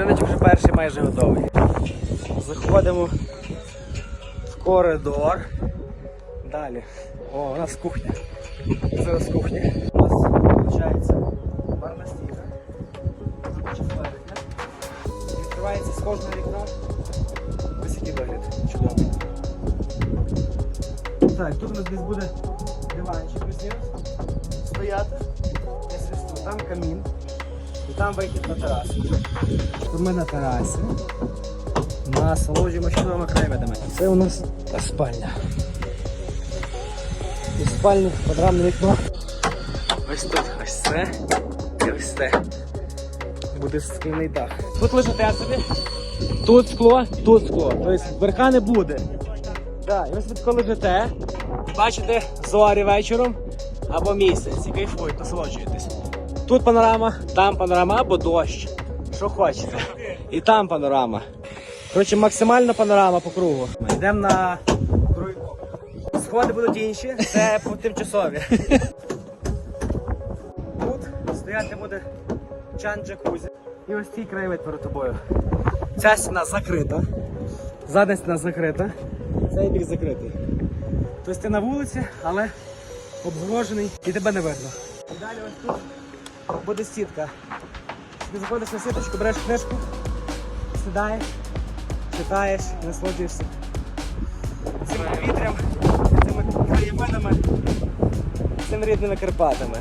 Будиночок вже перший майже готовий. Заходимо в коридор. Далі. О, у нас кухня. Зараз кухня. У нас виходить барна стійка. Відкривається з кожного вікна. Який вигляд. Чудовий. Так, тут у нас десь буде диванчик плюс-мінус. Стояти. Там камін. Там вихід на терасу. Ми на терасі. Насолоджуємо чудовими краєвидами. Це у нас спальня. І спальні панорамне вікно. Ось тут ось це і ось це. Буде скляний дах. Тут лежите собі. Тут скло, тут скло. Тобто верха не буде. Да, і ось ви тако лежите. Бачите зорі вечором або місяць. І кайфують, насолоджуєтесь. Тут панорама, там панорама або дощ. Що хочете. І там панорама. Коротше, максимальна панорама по кругу. Йдемо на поверх. Сходи будуть інші, це тимчасові. Тут стояти буде чан джакузі. І ось цей краєвид перед тобою. Ця стіна закрита. Задня стіна закрита. Цей бік закритий. Тобто ти на вулиці, але обгорожений і тебе не видно. І далі ось тут буде сітка. Ти заходиш на сіточку, береш книжку, сідаєш, читаєш, насолоджуєшся цим повітрям, цими краєвинами, цими рідними Карпатами.